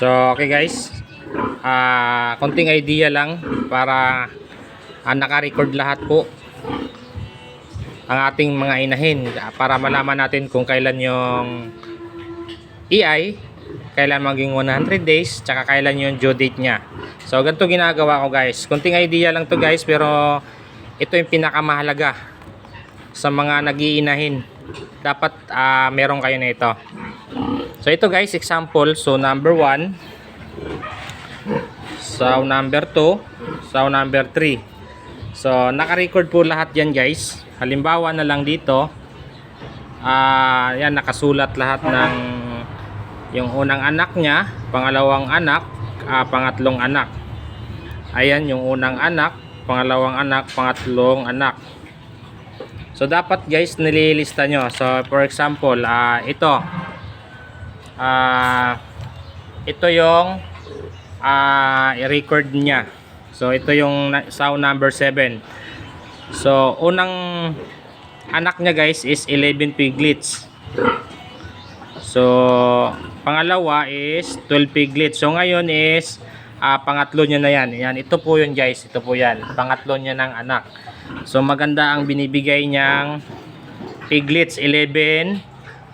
So, okay guys. Ah, konting idea lang para ah, naka-record lahat po ang ating mga inahin ah, para malaman natin kung kailan yung EI, kailan maging 100 days, tsaka kailan yung due date niya. So, ganito ginagawa ko guys. Konting idea lang to guys, pero ito yung pinakamahalaga sa mga nagiinahin. Dapat ah, meron kayo na ito. So ito guys, example. So number 1. So number 2. So number 3. So naka-record po lahat yan guys. Halimbawa na lang dito. Ah, yan nakasulat lahat ng yung unang anak niya, pangalawang anak, ah, pangatlong anak. Ayan yung unang anak, pangalawang anak, pangatlong anak. So dapat guys nililista nyo. So for example, ah ito. Ah ito yung ah i-record niya. So ito yung sound number 7. So unang anak niya guys is 11 piglets. So pangalawa is 12 piglets. So ngayon is ah, pangatlo niya na yan. Yan, ito po yun guys. Ito po yan. Pangatlo niya ng anak. So maganda ang binibigay niyang piglets 11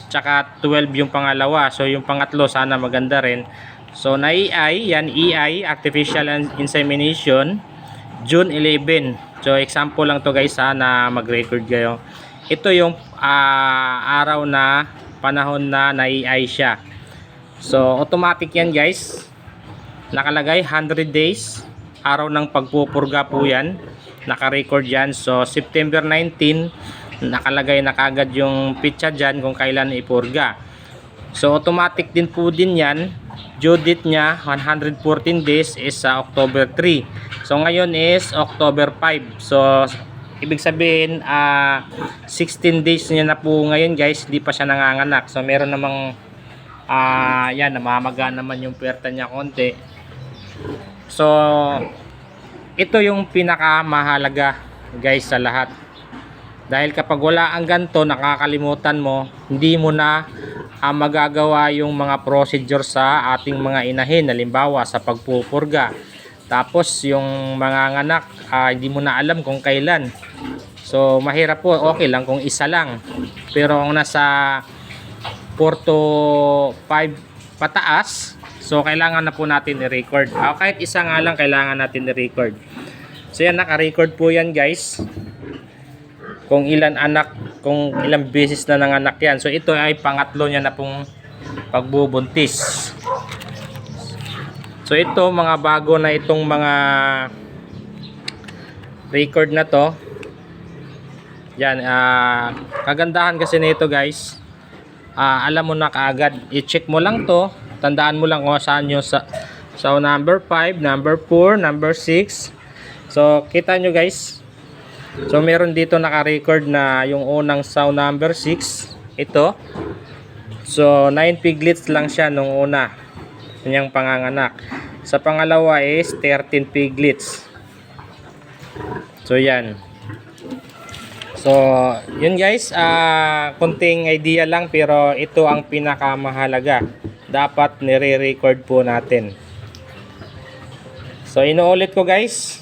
tsaka 12 yung pangalawa. So yung pangatlo sana maganda rin. So na EI, yan EI, Artificial Insemination, June 11. So example lang to guys ha, na mag-record kayo. Ito yung ah, araw na panahon na na-EI siya. So automatic yan guys. Nakalagay 100 days. Araw ng pagpupurga po yan. Naka-record yan. So September 19 nakalagay na kagad yung pitsa dyan kung kailan ipurga. So automatic din po din yan. Due date niya 114 days is sa October 3. So ngayon is October 5. So ibig sabihin ah 16 days niya na po ngayon guys, hindi pa siya nanganganak. So meron namang ah yan namamaga naman yung puwerta niya konti. So ito yung pinakamahalaga guys sa lahat. Dahil kapag wala ang ganto, nakakalimutan mo, hindi mo na ah, magagawa yung mga procedure sa ating mga inahin, halimbawa sa pagpupurga. Tapos yung mga anak, ah, hindi mo na alam kung kailan. So mahirap po, okay lang kung isa lang. Pero kung nasa 4 to 5 pataas, so kailangan na po natin i-record. Ah, kahit isa nga lang kailangan natin i-record. So yan, naka-record po yan guys kung ilan anak, kung ilang beses na nanganak yan. So ito ay pangatlo niya na pong pagbubuntis. So ito mga bago na itong mga record na to. Yan, ah kagandahan kasi nito guys. ah alam mo na kaagad, i-check mo lang to. Tandaan mo lang kung saan yung sa So number 5, number 4, number 6. So kita nyo guys, So meron dito naka-record na yung unang sound number 6. Ito. So 9 piglets lang siya nung una. Kanyang panganganak. Sa pangalawa is 13 piglets. So yan. So yun guys, ah konting idea lang pero ito ang pinakamahalaga. Dapat nire-record po natin. So inuulit ko guys.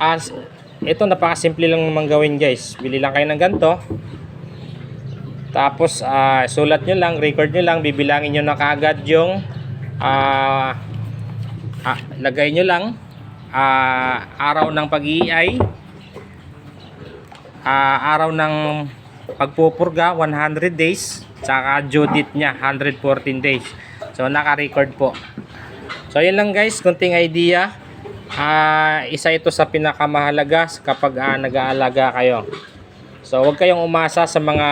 As ito napakasimple lang naman gawin guys. Bili lang kayo ng ganito. Tapos ah, sulat nyo lang record nyo lang bibilangin nyo na kaagad yung ah, ah, lagay nyo lang ah, araw ng pag-iay ah, araw ng pagpupurga 100 days tsaka due date nya 114 days. So naka-record po. So yun lang guys. Kunting idea ah isa ito sa pinakamahalaga kapag ah, nag-aalaga kayo. So huwag kayong umasa sa mga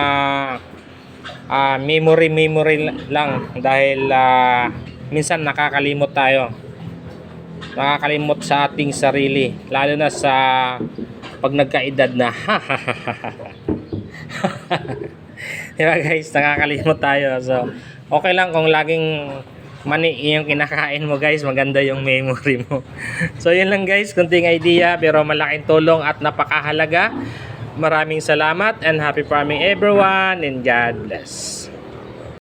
ah, memory memory lang dahil ah, minsan nakakalimot tayo. Nakakalimot sa ating sarili lalo na sa pag nagkaedad na. diba guys, nakakalimot tayo. So okay lang kung laging mani yung kinakain mo guys maganda yung memory mo. So yun lang guys kunting idea pero malaking tulong at napakahalaga. Maraming salamat and happy farming everyone and God bless